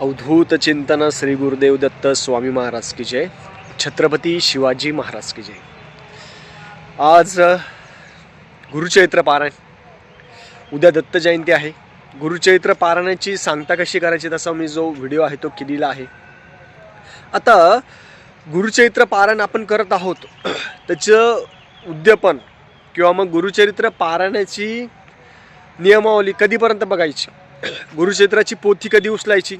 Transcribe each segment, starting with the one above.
अवधूत चिंतन श्री गुरुदेव दत्त स्वामी महाराज की जय. छत्रपती शिवाजी महाराज की जय. आज गुरुचरित्र गुरुचैत्र पारायण. उद्या दत्त जयंती आहे. गुरुचैत्र पारायणाची सांगता कशी करायची तसा मी जो व्हिडिओ आहे तो केलेला आहे. आता गुरुचैत्र पारायण आपण करत आहोत. त्याचं उद्यापन किंवा मग गुरुचरित्र पारायणाची नियमावली कधीपर्यंत बघायची? गुरुचैत्राची पोथी कधी उचलायची?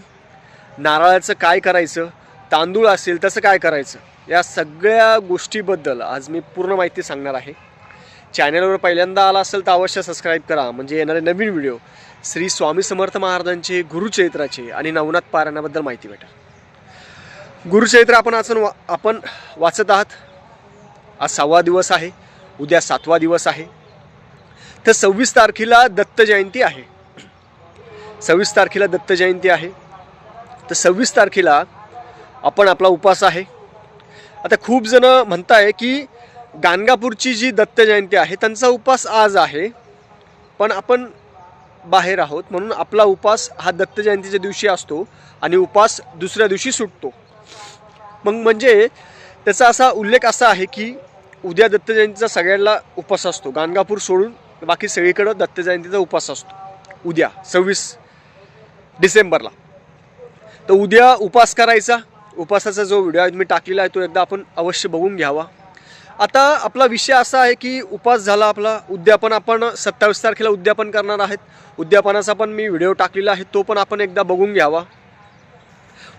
नारळाचं काय करायचं? तांदूळ असेल तसं काय करायचं? या सगळ्या गोष्टीबद्दल आज मी पूर्ण माहिती सांगणार आहे. चॅनलवर पहिल्यांदा आला असेल तर अवश्य सबस्क्राईब करा. म्हणजे येणारे नवीन व्हिडिओ श्री स्वामी समर्थ महाराजांचे गुरुचरित्राचे आणि नवनाथ पारायणाबद्दल माहिती भेटेल. गुरुचरित्र आपण वाचून वा आपण वाचत आहात. आज सहावा दिवस आहे. उद्या सातवा दिवस आहे. तर सव्वीस तारखेला दत्त जयंती आहे. सव्वीस तारखेला दत्त जयंती आहे. तर सव्वीस तारखेला आपण आपला उपास आहे. आता खूप जण म्हणताय की गाणगापूरची जी दत्त जयंती आहे त्यांचा उपवास आज आहे. पण आपण बाहेर आहोत म्हणून आपला उपवास हा दत्त जयंतीच्या दिवशी असतो आणि उपवास दुसऱ्या दिवशी सुटतो. मग म्हणजे त्याचा असा उल्लेख असा आहे की उद्या दत्त जयंतीचा सगळ्यांना उपास असतो. गाणगापूर सोडून बाकी सगळीकडं दत्त जयंतीचा उपवास असतो. उद्या सव्वीस डिसेंबरला. तर उद्या उपास करायचा. उपासाचा जो व्हिडिओ आहे मी टाकलेला आहे तो एकदा आपण अवश्य बघून घ्यावा. आता आपला विषय असा आहे की उपवास झाला आपला उद्यापन आपण सत्तावीस तारखेला उद्यापन करणार आहेत. उद्यापनाचा पण मी व्हिडिओ टाकलेला आहे तो पण आपण एकदा बघून घ्यावा.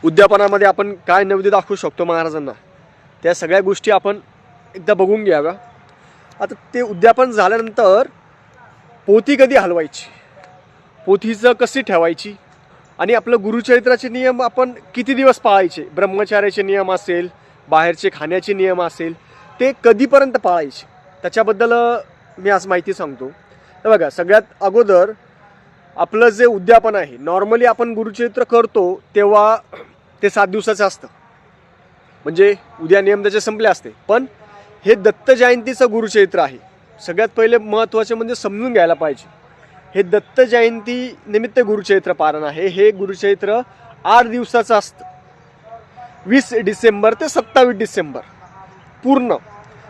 उद्यापनामध्ये आपण काय नैवेद्य दाखवू शकतो महाराजांना त्या सगळ्या गोष्टी आपण एकदा बघून घ्याव्या. आता ते उद्यापन झाल्यानंतर पोथी कधी हलवायची? पोथीचं कशी ठेवायची? आणि आपलं गुरुचरित्राचे नियम आपण किती दिवस पाळायचे? ब्रह्मचार्याचे नियम असेल बाहेरचे खाण्याचे नियम असेल ते कधीपर्यंत पाळायचे? त्याच्याबद्दल मी आज माहिती सांगतो. तर बघा सगळ्यात अगोदर आपलं जे उद्यापन आहे नॉर्मली आपण गुरुचरित्र करतो तेव्हा ते सात दिवसाचं असतं. म्हणजे उद्या नियम त्याचे संपले असते. पण हे दत्त जयंतीचं गुरुचरित्र आहे. सगळ्यात पहिले महत्त्वाचे म्हणजे समजून घ्यायला पाहिजे. हे दत्त जयंती निमित्त गुरुचरित्र पारण आहे. हे गुरुचरित्र आठ दिवसाचं असतं. वीस डिसेंबर ते सत्तावीस डिसेंबर. पूर्ण.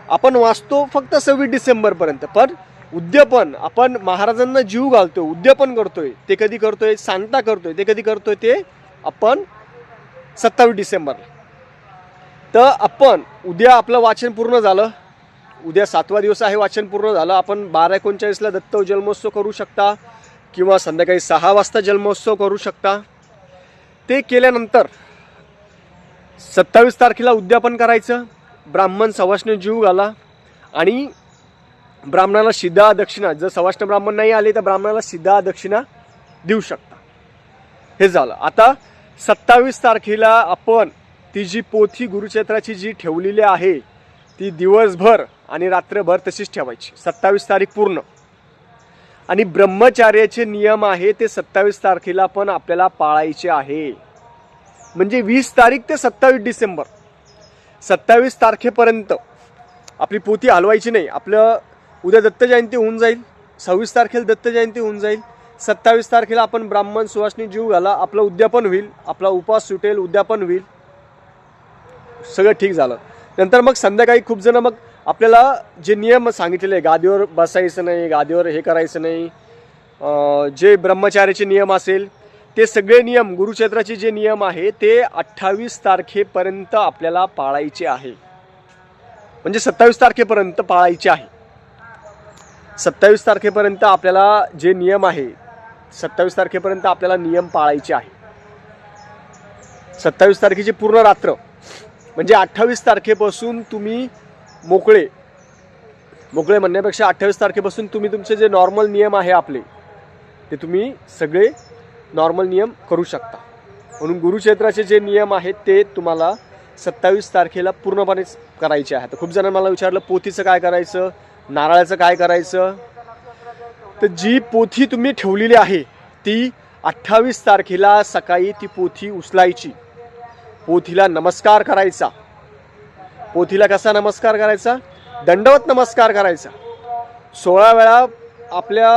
आपण वाचतो फक्त सव्वीस डिसेंबरपर्यंत पण उद्यापन आपण महाराजांना जीव घालतो उद्यापन करतोय ते कधी करतोय? सांगता करतोय ते कधी करतोय? ते आपण सत्तावीस डिसेंबरला तर आपण उद्या आपलं वाचन पूर्ण झालं उद्या सातवा दिवस आहे वाचन पूर्ण झालं. आपण बारा एकोणचाळीसला दत्त जन्मोत्सव करू शकता किंवा संध्याकाळी सहा वाजता जन्मोत्सव करू शकता. ते केल्यानंतर सत्तावीस तारखेला उद्यापन करायचं. ब्राह्मण सवाष्ण जीव घाला. आणि ब्राह्मणाला शिदा दक्षिणा. जर सवाष्ण ब्राह्मण नाही आले तर ब्राह्मणाला शिदा दक्षिणा देऊ शकता. हे झालं. आता सत्तावीस तारखेला आपण ती जी पोथी गुरुक्षेत्राची जी ठेवलेली आहे ती दिवसभर आणि रात्रभर तशीच ठेवायची. सत्तावीस तारीख पूर्ण. आणि ब्रह्मचार्याचे नियम आहे ते सत्तावीस तारखेला पण आपल्याला पाळायचे आहे. म्हणजे वीस तारीख ते सत्तावीस डिसेंबर. सत्तावीस तारखेपर्यंत. आपली पोती हलवायची नाही. आपलं उद्या दत्त जयंती होऊन जाईल. सव्वीस तारखेला दत्त जयंती होऊन जाईल. सत्तावीस तारखेला आपण ब्राह्मण सुवासनी जीव घाला. आपलं उद्यापन होईल. आपला उपवास सुटेल उद्यापन होईल. सगळं ठीक झालं. नंतर मग संध्याकाळी खूप जण मग आपल्याला जे नियम सांगितलेले गादीवर बसायचं नाही गादीवर हे करायचं नाही जे ब्रह्मचार्याचे नियम असेल ते सगळे नियम गुरुक्षेत्राचे जे नियम आहे ते अठ्ठावीस तारखेपर्यंत आपल्याला पाळायचे आहे. म्हणजे सत्तावीस तारखेपर्यंत पाळायचे आहे. सत्तावीस तारखेपर्यंत आपल्याला जे नियम आहे सत्तावीस तारखेपर्यंत आपल्याला नियम पाळायचे आहे. सत्तावीस तारखेची पूर्ण रात्र म्हणजे अठ्ठावीस तारखेपासून तुम्ही मोकळे. मोकळे म्हणण्यापेक्षा अठ्ठावीस तारखेपासून तुम्ही तुमचे जे नॉर्मल नियम आहे आपले ते तुम्ही सगळे नॉर्मल नियम करू शकता. म्हणून गुरुक्षेत्राचे जे नियम आहेत ते तुम्हाला सत्तावीस तारखेला पूर्णपणे करायचे आहेत. खूप जणांना मला विचारलं पोथीचं काय करायचं? नारळाचं काय करायचं? तर जी पोथी तुम्ही ठेवलेली आहे ती अठ्ठावीस तारखेला सकाळी ती पोथी उचलायची. पोथीला नमस्कार करायचा. पोथीला कसा नमस्कार करायचा? दंडवत नमस्कार करायचा. सोळा वेळा आपल्या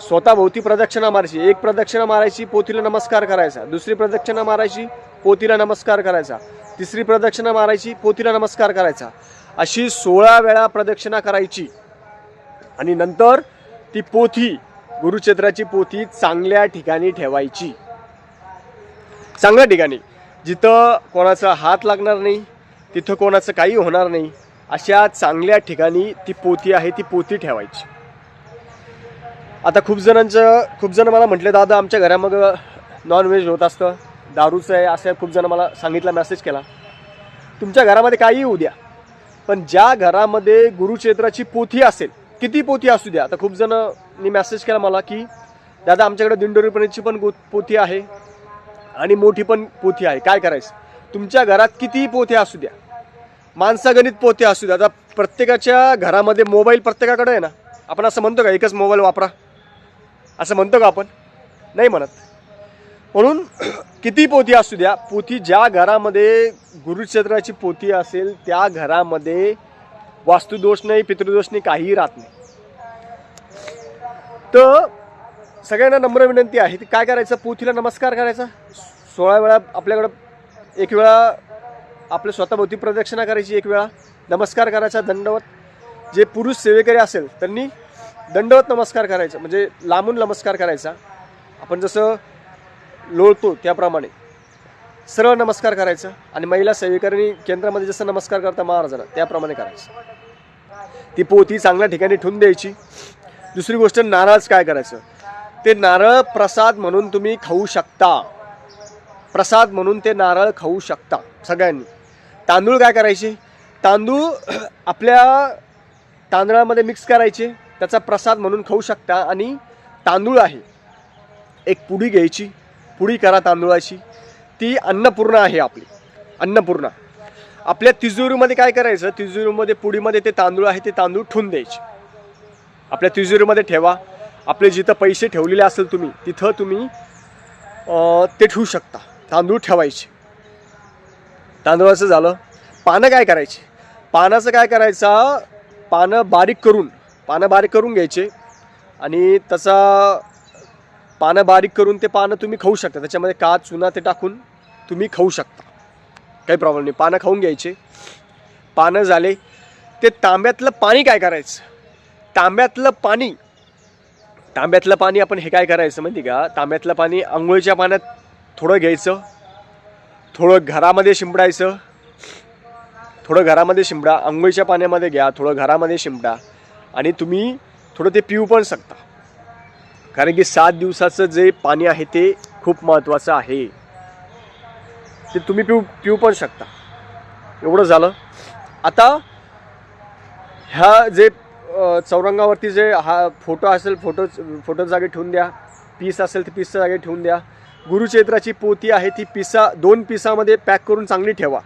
स्वतःभोवती प्रदक्षिणा मारायची. एक प्रदक्षिणा मारायची पोथीला नमस्कार करायचा. दुसरी प्रदक्षिणा मारायची पोथीला नमस्कार करायचा. तिसरी प्रदक्षिणा मारायची पोथीला नमस्कार करायचा. अशी सोळा वेळा प्रदक्षिणा करायची. आणि नंतर ती पोथी गुरुक्षेत्राची पोथी चांगल्या ठिकाणी ठेवायची. चांगल्या ठिकाणी. जिथं कोणाचा हात लागणार नाही तिथं कोणाचं काही होणार नाही अशा चांगल्या ठिकाणी ती पोती आहे ती पोती ठेवायची. आता खूप जणांचं खूप जण मला म्हटले दादा आमच्या घरामग नॉनव्हेज होत असतं. दारूचं आहे असं खूप जण मला सांगितलं मेसेज केला. तुमच्या घरामध्ये काही होऊ द्या पण ज्या घरामध्ये गुरुक्षेत्राची पोथी असेल किती पोथी असू द्या. आता खूप जणांनी मेसेज केला मला की दादा आमच्याकडे दिंडोरीपणीची पण गो पोथी आहे आणि मोठी पण पोथी आहे. काय करायचं? तुमच्या घरात कितीही पोथ्या असू द्या माणसागणित पोथी असू द्या आता प्रत्येकाच्या घरामध्ये मोबाईल प्रत्येकाकडे आहे ना? आपण असं म्हणतो का एकच मोबाईल वापरा? असं म्हणतो का आपण? नाही म्हणत. म्हणून किती पोथी असू द्या पोथी ज्या घरामध्ये गुरुक्षेत्राची पोथी असेल त्या घरामध्ये वास्तुदोष नाही पितृदोष नाही काहीही राहत नाही. तर सगळ्यांना नम्र विनंती आहे. ती काय करायचं? पोथीला नमस्कार करायचा. सोळा वेळा आपल्याकडं एक वेळा आपल्या स्वतःभोवती प्रदक्षिणा करायची एक वेळा. नमस्कार करायचा दंडवत. जे पुरुष सेवेकरी असेल त्यांनी दंडवत नमस्कार करायचा. म्हणजे लांबून नमस्कार करायचा. आपण जसं लोळतो त्याप्रमाणे सरळ नमस्कार करायचा आणि महिला सेवेकरी केंद्रामध्ये जसं नमस्कार करता महाराजांना त्याप्रमाणे करायचं. ती पोथी चांगल्या ठिकाणी ठेवून द्यायची. दुसरी गोष्ट नारळच काय करायचं? ते नारळ प्रसाद म्हणून तुम्ही खाऊ शकता. प्रसाद म्हणून ते नारळ खाऊ शकता सगळ्यांनी. तांदूळ काय करायचे? तांदूळ आपल्या तांदळामध्ये मिक्स करायचे त्याचा प्रसाद म्हणून खाऊ शकता आणि तांदूळ आहे. एक पुडी घ्यायची पुडी करा तांदूळाची. ती अन्नपूर्णा आहे आपली अन्नपूर्णा. आपल्या तिजोरीमध्ये काय करायचं? तिजोरीमध्ये पुडीमध्ये ते तांदूळ आहे ते तांदूळ ठून द्यायचे. आपल्या तिजोरीमध्ये ठेवा. आपले जिथं पैसे ठेवलेले असेल तुम्ही तिथं तुम्ही ते ठेवू शकता. तांदूळ ठेवायचे. तांदूळाचं झालं. पानं काय करायचे? पानाचं काय करायचा? पानं बारीक करून पानं बारीक करून घ्यायचे. आणि त्याचा पानं बारीक करून ते पानं तुम्ही खाऊ शकता. त्याच्यामध्ये काच चुना ते टाकून तुम्ही खाऊ शकता. काही प्रॉब्लेम नाही. पानं खाऊन घ्यायचे. पानं झाले. ते तांब्यातलं पाणी काय करायचं? तांब्यातलं पाणी तांब्यातलं पाणी आपण हे काय करायचं माहिती का? तांब्यातलं पाणी आंघोळीच्या पाण्यात थोडं घ्यायचं थोडं घरामध्ये शिंपडायचं थोडं घरामध्ये शिंपडा आंघोळीच्या पाण्यामध्ये घ्या थोडं घरामध्ये शिंपडा आणि तुम्ही थोडं ते पिऊ पण शकता. कारण की सात दिवसाचं जे पाणी आहे ते खूप महत्त्वाचं आहे. ते तुम्ही पिऊ पिऊ पण शकता. एवढं झालं. आता ह्या जे चौरंगावरती जे हा फोटो असेल फोटो फोटो जागी ठेवून द्या. पीस असेल तर पीसच्या जागी ठेवून द्या. गुरुचेत्राची पोती आहे ती पिसा दोन पिसामध्ये पॅक करून चांगली ठेवा.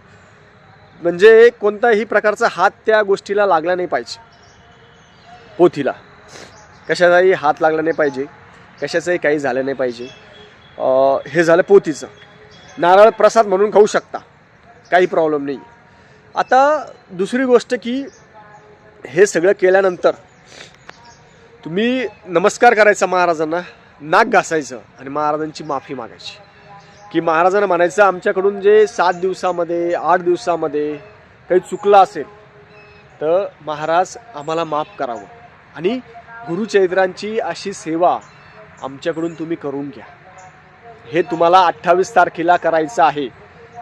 म्हणजे कोणताही प्रकारचा हात त्या गोष्टीला लागला नाही पाहिजे. पोथीला. कशाचाही हात लागला नाही पाहिजे. कशाचंही काही झालं नाही पाहिजे. हे झालं पोथीचं. नारळ प्रसाद म्हणून खाऊ शकता. काही प्रॉब्लेम नाही. आता दुसरी गोष्ट की हे सगळं केल्यानंतर तुम्ही नमस्कार करायचा महाराजांना नाक घासायचं आणि महाराजांची माफी मागायची. की महाराजांना म्हणायचं आमच्याकडून जे सात दिवसामध्ये आठ दिवसामध्ये काही चुकलं असेल तर महाराज आम्हाला माफ करावं. आणि गुरुचैत्रांची अशी सेवा आमच्याकडून तुम्ही करून घ्या. हे तुम्हाला अठ्ठावीस तारखेला करायचं आहे.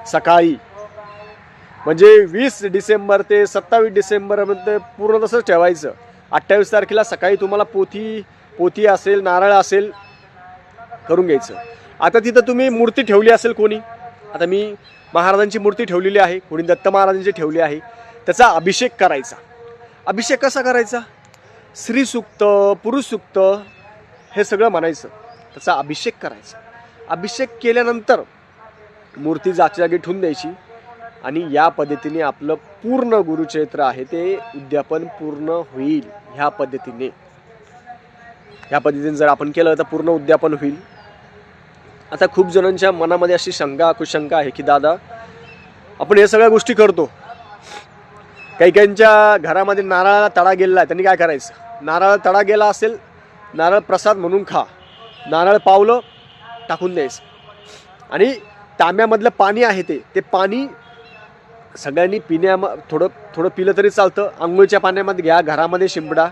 सकाळी म्हणजे वीस डिसेंबर ते सत्तावीस डिसेंबरमध्ये पूर्ण तसंच ठेवायचं. अठ्ठावीस तारखेला सकाळी तुम्हाला पोथी पोथी असेल नारळ असेल करून घ्यायचं. आता तिथं तुम्ही मूर्ती ठेवली असेल कोणी? आता मी महाराजांची मूर्ती ठेवलेली आहे कोणी दत्त महाराजांची ठेवली आहे. त्याचा अभिषेक करायचा. अभिषेक कसा करायचा? स्त्रीसुक्त पुरुषसुक्त हे सगळं म्हणायचं. त्याचा अभिषेक करायचा. अभिषेक केल्यानंतर मूर्ती जागच्या जागी ठेवून द्यायची. आणि या पद्धतीने आपलं पूर्ण गुरुचरित्र आहे ते उद्यापन पूर्ण होईल ह्या पद्धतीने. ह्या पद्धतीने जर आपण केलं तर पूर्ण उद्यापन होईल. आता खूप जणांच्या मनामध्ये अशी शंका कुशंका आहे की दादा आपण हे सगळ्या गोष्टी करतो. काही काहींच्या घरामध्ये नारळाला तडा गेलेला आहे त्यांनी काय करायचं? नारळ तडा गेला असेल नारळ प्रसाद म्हणून खा. नारळ पावलं टाकून द्यायचं. आणि तांब्यामधलं पाणी आहे ते ते पाणी सगळ्यांनी पिण्या थोडं थोडं पिलं तरी चालतं. आंघोळीच्या पाण्यामध्ये घ्या घरामध्ये शिंपडा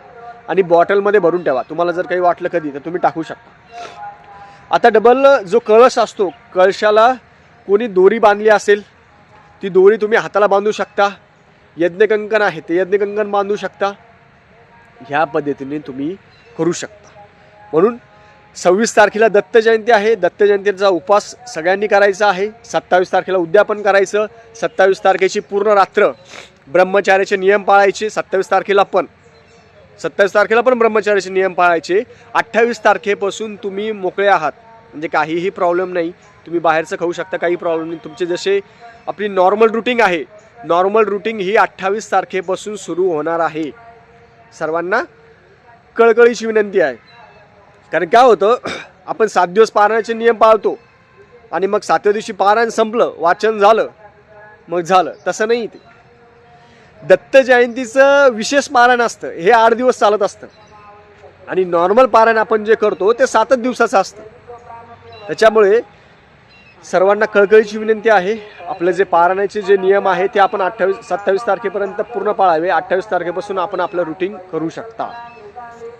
आणि बॉटलमध्ये भरून ठेवा. तुम्हाला जर काही वाटलं कधी तर तुम्ही टाकू शकता. आता डबल जो कळस असतो कळशाला कोणी दोरी बांधली असेल ती दोरी तुम्ही हाताला बांधू शकता. यज्ञकंकण आहे ते यज्ञकंकण बांधू शकता. ह्या पद्धतीने तुम्ही करू शकता. म्हणून सव्वीस तारखेला दत्त जयंती आहे. दत्त जयंतीचा उपवास सगळ्यांनी करायचा आहे. सत्तावीस तारखेला उद्यापन करायचं. सत्तावीस तारखेची पूर्ण रात्र ब्रह्मचार्याचे नियम पाळायचे. सत्तावीस तारखेला पण. सत्तावीस तारखेला पण ब्रह्मचार्याचे नियम पाळायचे. अठ्ठावीस तारखेपासून तुम्ही मोकळे आहात. म्हणजे काहीही प्रॉब्लेम नाही. तुम्ही बाहेरचं खाऊ शकता काही प्रॉब्लेम नाही. तुमचे जसे आपली नॉर्मल रुटीन आहे. नॉर्मल रुटीन ही अठ्ठावीस तारखेपासून सुरू होणार आहे. सर्वांना कळकळीची विनंती आहे. कारण काय होतं आपण सात दिवस पारायणाचे नियम पाळतो आणि मग सातव्या दिवशी पारायण संपलं वाचन झालं मग झालं. तसं नाही ते. दत्त जयंतीचं विशेष पारायण असतं. हे आठ दिवस चालत असतं. आणि नॉर्मल पारायण आपण जे करतो ते सातच दिवसाचं असतं. त्याच्यामुळे सर्वांना कळकळीची विनंती आहे. आपले जे पारायणाचे जे नियम आहे ते आपण अठ्ठावीस सत्तावीस तारखेपर्यंत पूर्ण पाळावे. अठ्ठावीस तारखेपासून आपण आपलं रुटीन करू शकता.